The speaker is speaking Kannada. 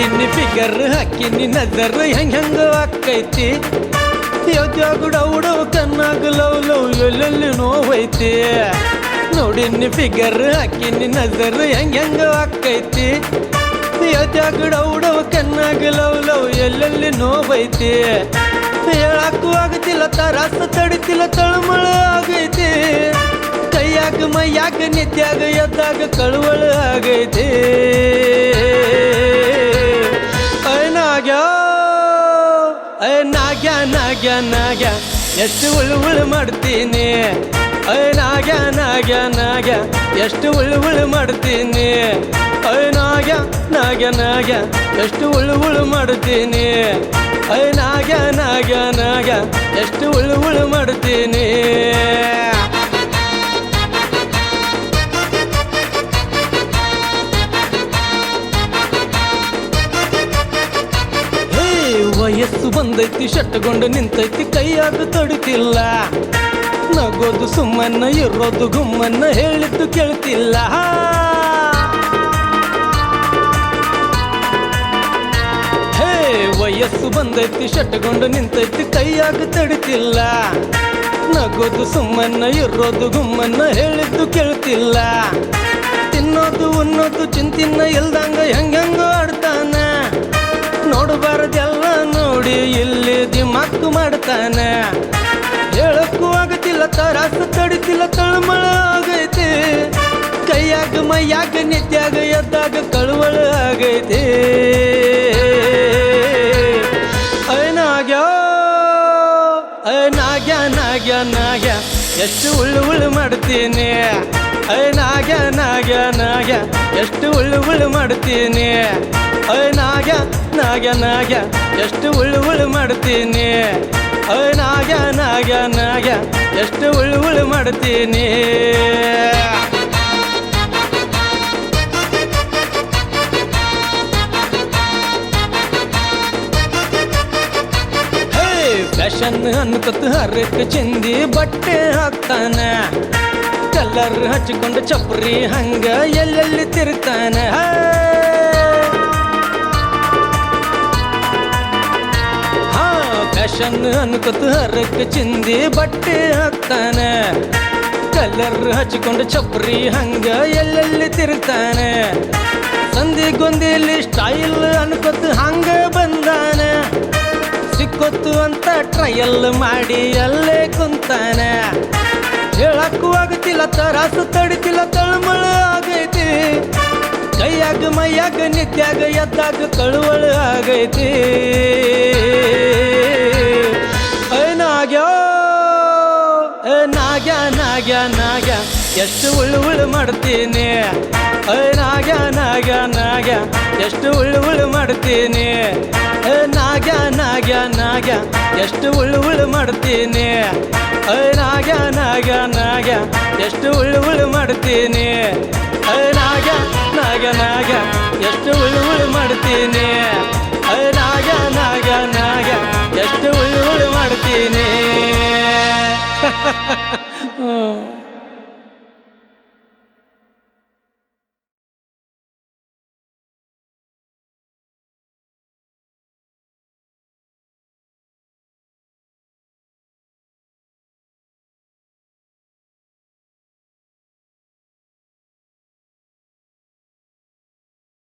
ಫಿಗರ್ ಹಾಕಿನಿ ನಜರ್ ಹೆಂಗ್ ಹೆಂಗ ಆಕೈತಿ? ಯೋಜಾಗುಡ ಉಡವ ಕಣ್ಣಾಗ ಲವ್ ಲವ್ ಎಲ್ಲೆಲ್ಲಿ ನೋವೈತಿ ನೋಡಿನಿ ಫಿಗರ್ ಹಾಕಿನಿ ನಜರ್ ಹೆಂಗ್ ಹೆಂಗ ಆಕೈತಿ? ಯೋಜಾಗುಡ ಉಡವ ಕಣ್ಣಾಗ ಲವ್ ಲವ್ ಎಲ್ಲೆಲ್ಲಿ ನೋವೈತಿ ಹೇಳಕ್ಕೂ ಆಗತಿಲ್ಲ, ತರಾಸ ತಡಿತಿಲ್ಲ, ತಳಮಳ ಆಗೈತಿ. ಕೈಯಾಗ ಮೈಯಾಗ ನಿತ್ಯಾಗ ಎದ್ದಾಗ ಕಳುವಳ ಆಗೈತಿ. ಐ ನಾಗ್ಯ ನಾಗ್ಯ ನಾಗ್ಯ, ಎಷ್ಟು ಉಳು ಉಳು ಮಾಡ್ತೀನಿ? ಐ ನಾಗ್ಯ ನಾಗ್ಯ ನಾಗ್ಯ, ಎಷ್ಟು ಉಳು ಉಳು ಮಾಡ್ತೀನಿ? ಐ ನಾಗ್ಯ ನಾಗ್ಯ ನಾಗ್ಯ, ಎಷ್ಟು ಉಳು ಉಳು ಮಾಡ್ತೀನಿ? ಐ ನಾಗ್ಯ ನಾಗ್ಯ ನಾಗ್ಯ, ಎಷ್ಟು ಉಳು ಉಳು ಮಾಡ್ತೀನಿ? ಬಂದೈತಿ ಶಟ್ಟಗೊಂಡು ನಿಂತೈತಿ, ಕೈಯಾಗ ತಡಿತಿಲ್ಲ. ನಗೋದು ಸುಮ್ಮನ್ನ, ಇರೋದು ಗುಮ್ಮನ್ನ ಹೇಳಿದ್ದು ಕೇಳ್ತಿಲ್ಲ. ಹೇ, ವಯಸ್ಸು ಬಂದೈತಿ ಶಟ್ಟಗೊಂಡು ನಿಂತೈತಿ, ಕೈಯಾಗ ತಡಿತಿಲ್ಲ. ನಗೋದು ಸುಮ್ಮನ್ನ, ಇರೋದು ಗುಮ್ಮನ್ನ ಹೇಳಿದ್ದು ಕೇಳ್ತಿಲ್ಲ. ತಿನ್ನೋದು ಉನ್ನೋದು ಚಿಂತಿನ ಇಲ್ದಂಗ ಹೆಂಗೆಂಗೋ ಆಡ್ತಾನ ಮಾಡ್ತಾನ ಹೇಳಕ್ಕೂ ಆಗತಿಲ್ಲ, ತರಾಸ ತಡಿತಿಲ್ಲ, ತಳಮಳ ಆಗೈತಿ. ಕೈಯಾಗ ಮೈಯಾಗ, ನಿತ್ಯಾಗ ಎದ್ದಾಗ ಕಳುವಳ ಆಗೈತಿ. ಅಯ್ಯನಾಗ್ಯೋ, ಅಯ್ಯನಾಗ್ಯ, ನಾಗ್ಯ ನಾಗ್ಯ, ಎಷ್ಟು ಉಳ್ಳು ಉಳ್ಳು ಮಾಡ್ತೀನಿ. ಐ ನಾಗ್ಯ ನಾಗ್ಯ ನಾಗ್ಯ ಎಷ್ಟು ಉಳ್ಳು ಉಳ್ಳು ಮಾಡ್ತೀನಿ. ಐ ನಾಗ್ಯ ನಾಗ್ಯ ನಾಗ್ಯ ಎಷ್ಟು ಉಳ್ಳು ಉಳ್ಳು ಮಾಡ್ತೀನಿ. ನಾಗ ನಾಗ ನಾಗ್ಯ ಎಷ್ಟು ಉಳು ಉಳು ಮಾಡ್ತೀನಿ ಫ್ಯಾಷನ್ ಅನ್ಕತ್ ಹರಕ ಚಿಂದಿ ಬಟ್ಟೆ ಹಾಕ್ತಾನ. ಕಲರ್ ಹಚ್ಕೊಂಡು ಚಪ್ರಿ ಹಂಗ ಎಲ್ಲೆಲ್ಲಿ ತಿರುಗ್ತಾನ ಫ್ಯಾಷನ್ ಅನ್ಕೊತ ಚಿಂದಿ ಬಟ್ಟೆ ಹಾಕ್ತಾನ. ಕಲರ್ ಹಚ್ಕೊಂಡು ಚಪ್ರಿ ಹಂಗ ಎಲ್ಲೆಲ್ಲಿ ತಿರ್ತಾನೆ. ಸಂಧಿ ಗೊಂದಿಲಿ ಸ್ಟೈಲ್ ಅನ್ಕೊತ ಹಂಗ ಬಂದಾನ. ಸಿಕ್ಕೊತ್ತು ಅಂತ ಟ್ರಯಲ್ ಮಾಡಿ ಅಲ್ಲೇ ಕುಂತಾನ. ಹೇಳಕ್ಕೂ ಆಗತಿಲ್ಲ, ತರಾಸು ತಡಿತಿಲ್ಲ, ತಳಮಳ ಆಗೈತಿ. ಕೈಯಾಗ ಮೈಯಾಗ ನಿತ್ಯಾಗ ಎದ್ದಾಗ ಕಳುವಳು ಆಗೈತಿ. ಎಷ್ಟು ಉಳ್ಳು ಉಳ್ಳು ಮಾಡ್ತೀನಿ ನಾಗ ನಾಗ ನಾಗ. ಎಷ್ಟು ಉಳ್ಳು ಉಳ್ಳು ಮಾಡ್ತೀನಿ ನಾಗ ನಾಗ ನಾಗ. ಎಷ್ಟು ಉಳ್ಳು ಉಳ್ಳು ಮಾಡ್ತೀನಿ ನಾಗ ನಾಗ ನಾಗ. ಎಷ್ಟು ಉಳ್ಳು ಉಳ್ಳು ಮಾಡ್ತೀನಿ ನಾಗ ನಾಗ ನಾಗ. ಎಷ್ಟು ಉಳ್ಳು ಉಳ್ಳು ಮಾಡ್ತೀನಿ ನಾಗ ನಾಗ ನಾಗ. ಎಷ್ಟು ಉಳ್ಳು ಉಳ್ಳು ಮಾಡ್ತೀನಿ